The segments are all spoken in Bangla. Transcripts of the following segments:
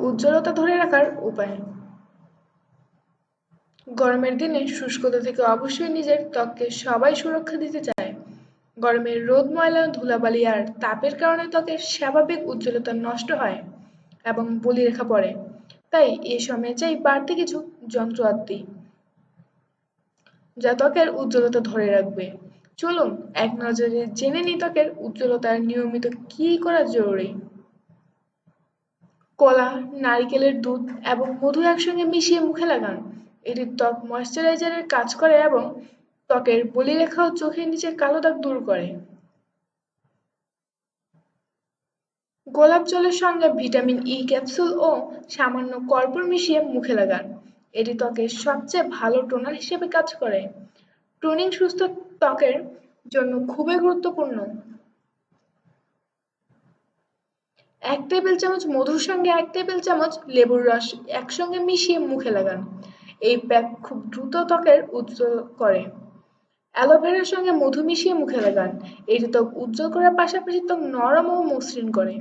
উজ্জ্বলতা ধরে রাখার উপায়। গরমের দিনে শুষ্কতা থেকে অবশ্যই নিজের ত্বককে সবাই সুরক্ষা দিতে চায়। গরমের রোদ, ময়লা, ধুলাবালি আর তাপের কারণে ত্বকের স্বাভাবিক উজ্জ্বলতা নষ্ট হয় এবং বলিরেখা পড়ে। তাই এ সময় চাই বাড়তি কিছু যন্ত্র যন্ত্রপাতি যা ত্বকের উজ্জ্বলতা ধরে রাখবে। চলুন এক নজরে জেনে নিই ত্বকের উজ্জ্বলতার নিয়মিত কি করা জরুরি। কলা, নারিকেলের দুধ এবং মধু একসঙ্গে মিশিয়ে মুখে লাগান। এটি ত্বক ময়শ্চারাইজারের কাজ করে এবং ত্বকের বলিরেখা ও চোখের নিচের কালো দাগ দূর করে। গোলাপ জলের সঙ্গে ভিটামিন ই ক্যাপসুল ও সামান্য কর্পূর মিশিয়ে মুখে লাগান। এটি ত্বকের সবচেয়ে ভালো টোনার হিসেবে কাজ করে। টোনিং সুস্থ ত্বকের জন্য খুবই গুরুত্বপূর্ণ। এক টেবিল চামচ মধুর সঙ্গে এক টেবিল চামচ লেবুর রস একসঙ্গে মিশিয়ে মুখে লাগান। এই প্যাক খুব দ্রুত ত্বকের উজ্জ্বল করে। অ্যালোভেরার সঙ্গে মধু মিশিয়ে মুখে লাগান। এটি ত্বক উজ্জ্বল করার পাশাপাশি ত্বক নরম ও মসৃণ করে।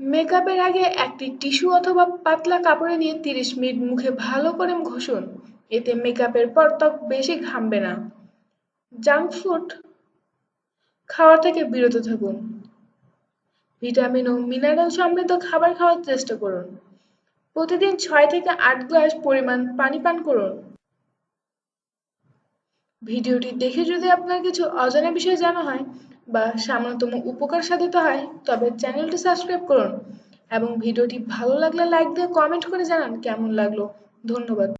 মেকআপের আগে একটি টিস্যু অথবা পাতলা কাপড়ে নিয়ে তিরিশ মিনিট মুখে ভালো করে ঘষুন। এতে মেকআপের পর ত্বক বেশি ঘামবে না। জাঙ্ক ফুড খাওয়ার থেকে বিরত থাকুন। ভিটামিন ও মিনারেল সমৃদ্ধ খাবার খাওয়ার চেষ্টা করুন। প্রতিদিন ছয় থেকে আট গ্লাস পরিমাণ পানি পান করুন। ভিডিওটি দেখে যদি আপনার কিছু অজানা বিষয় জানা হয় বা সামান্যতম উপকার সাধিত হয়, তবে চ্যানেলটি সাবস্ক্রাইব করুন এবং ভিডিওটি ভালো লাগলে লাইক দিয়ে কমেন্ট করে জানান কেমন লাগল। ধন্যবাদ।